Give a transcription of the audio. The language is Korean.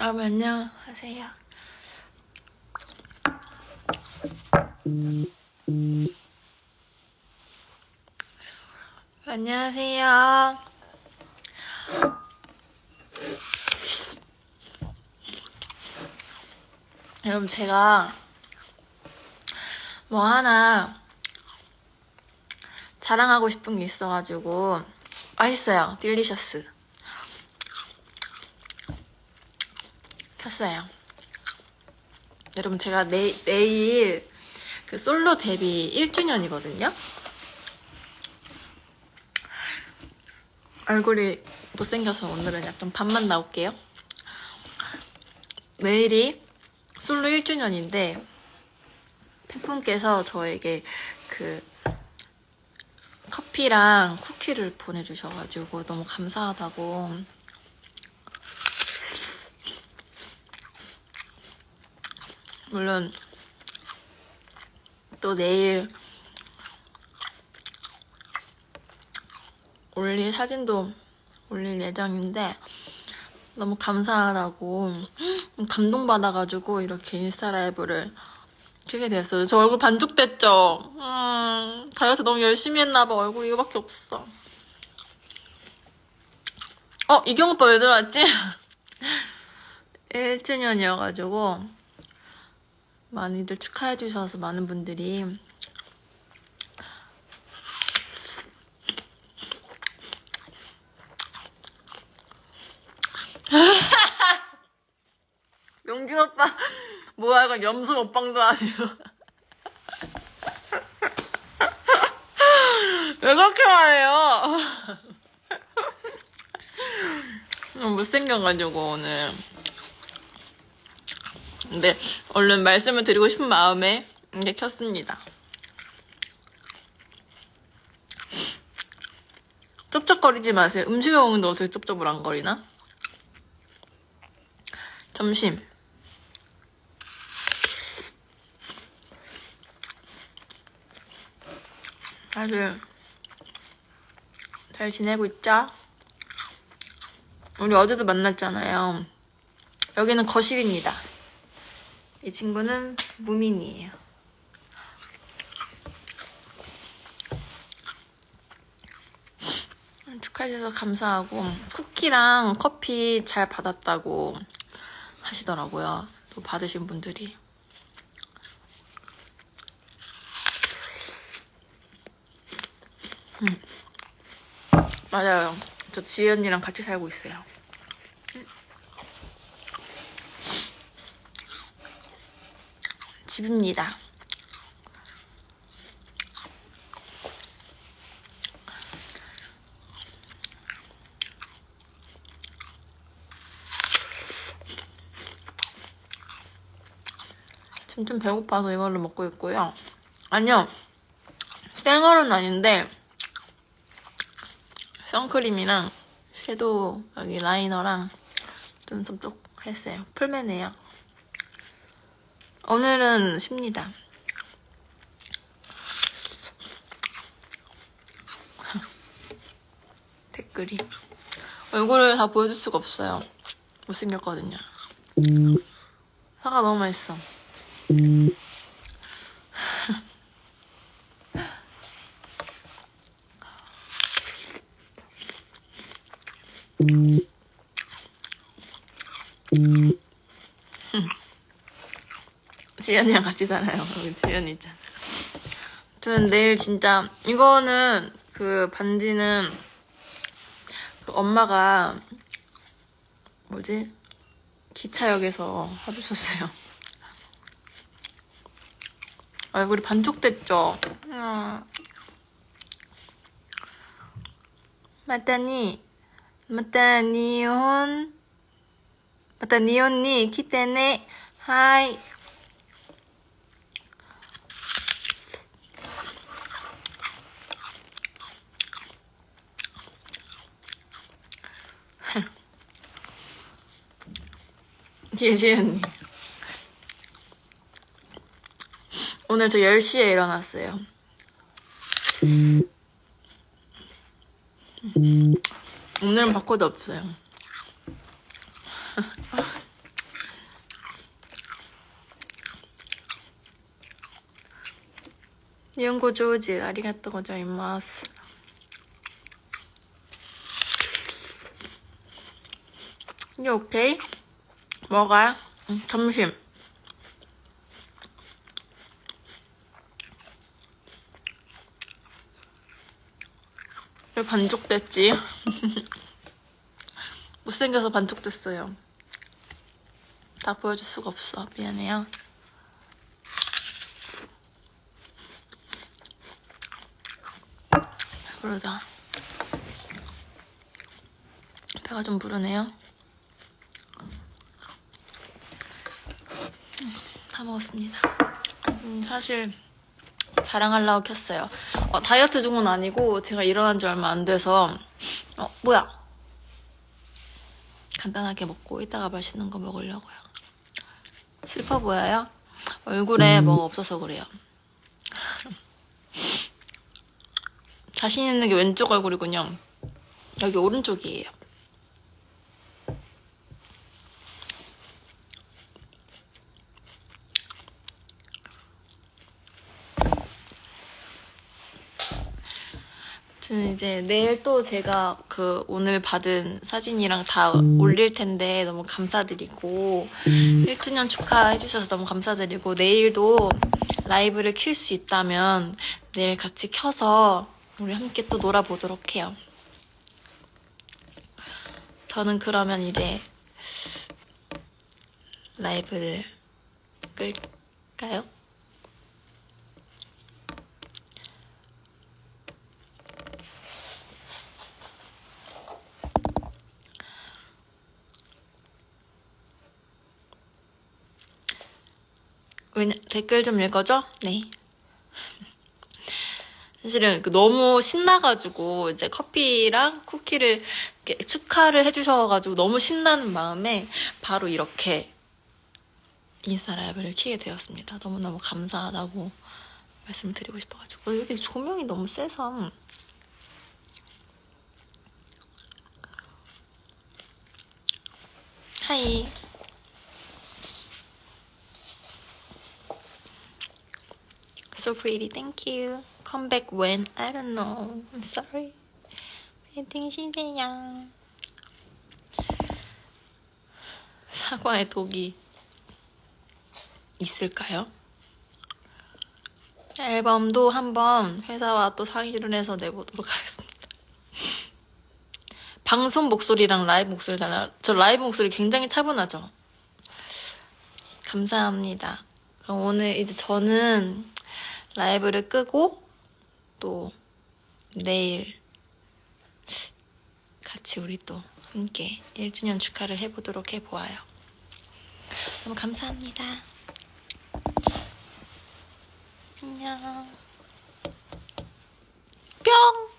여러분 안녕하세요. 안녕하세요. 여러분 제가 뭐 하나 자랑하고 싶은 게 있어가지고 맛있어요. 딜리셔스. 켰어요. 여러분 제가 내, 내일 그 솔로 데뷔 1주년이거든요. 얼굴이 못생겨서 오늘은 약간 반만 나올게요. 내일이 솔로 1주년인데 팬분께서 저에게 그 커피랑 쿠키를 보내주셔가지고 너무 감사하다고. 물론 또 내일 올릴 사진도 올릴 예정인데 너무 감사하다고. 감동받아가지고 이렇게 인스타 라이브를 켜게 됐어요. 저 얼굴 반죽됐죠? 음, 다이어트 너무 열심히 했나봐. 얼굴 이거밖에 없어. 어, 이경 오빠 왜 들어왔지? 1주년이어가지고 많이들 축하해주셔서 많은 분들이 용진 오빠 이건 염소 먹방도 아니고 왜 그렇게 말해요? 못생겨가지고 오늘. 근데 얼른 말씀을 드리고 싶은 마음에 이게 켰습니다. 쩝쩝거리지 마세요. 음식을 먹는데 어떻게 쩝쩝을 안 거리나? 점심 다들 잘 지내고 있죠? 우리 어제도 만났잖아요. 여기는 거실입니다. 이 친구는 무민이에요. 축하해주셔서 감사하고 쿠키랑 커피 잘 받았다고 하시더라고요. 또 받으신 분들이. 음. 맞아요. 저 언니랑 같이 살고 있어요. 집입니다. 지금 좀 배고파서 이걸로 먹고 있고요. 아니요. 생얼은 아닌데 선크림이랑 섀도우 여기 라이너랑 좀 섭섭했어요. 풀매네요. 오늘은 쉽니다. 댓글이 얼굴을 다 보여줄 수가 없어요. 못생겼거든요. 사과 너무 맛있어. 지연이랑 같이 살아요. 여기 지연이 있잖아. 저는 내일 진짜 이거는 그 반지는 그 엄마가 뭐지 기차역에서 사주셨어요. 얼굴이 반쪽됐죠. 음. 맞다니, 맞다니 혼, 맞다니 언니 기대네. 하이. 예지 언니. 오늘 저 10시에 일어났어요. 오늘은 바코드 없어요. 일본고 조지 아리가또 고자이마스. 이제 오케이? 먹어요? 응, 점심. 왜 반쪽됐지? 못생겨서 반쪽됐어요. 다 보여줄 수가 없어. 미안해요. 그러다. 배가 좀 부르네요. 음, 다 먹었습니다. 음, 사실 자랑하려고 켰어요. 어, 다이어트 중은 아니고 제가 일어난 지 얼마 안 돼서 어 뭐야? 간단하게 먹고 이따가 맛있는 거 먹으려고요. 슬퍼 보여요? 얼굴에 뭐가 없어서 그래요. 자신 있는 게 왼쪽 얼굴이군요. 여기 오른쪽이에요. 저는 이제 내일 또 제가 그 오늘 받은 사진이랑 다 올릴 텐데 너무 감사드리고 1주년 축하해주셔서 너무 감사드리고 내일도 라이브를 킬 수 있다면 내일 같이 켜서 우리 함께 또 놀아보도록 해요. 저는 그러면 이제 라이브를 끌까요? 왜냐, 댓글 좀 읽어줘? 네. 사실은 그 너무 신나가지고 이제 커피랑 쿠키를 축하를 해주셔가지고 너무 신나는 마음에 바로 이렇게 인스타 라이브를 키게 되었습니다. 너무너무 감사하다고 말씀드리고 싶어가지고 어, 여기 조명이 너무 세서 하이 So pretty, thank you. Come back when? I don't know. I'm sorry. 파이팅 시세요. 사과에 독이 있을까요? 앨범도 한번 회사와 또 상의를 해서 내보도록 하겠습니다. 방송 목소리랑 라이브 목소리 달라. 저 라이브 목소리 굉장히 차분하죠? 감사합니다. 그럼 오늘 이제 저는 라이브를 끄고 또 내일 같이 우리 또 함께 1주년 축하를 해보도록 해보아요. 너무 감사합니다. 안녕. 뿅!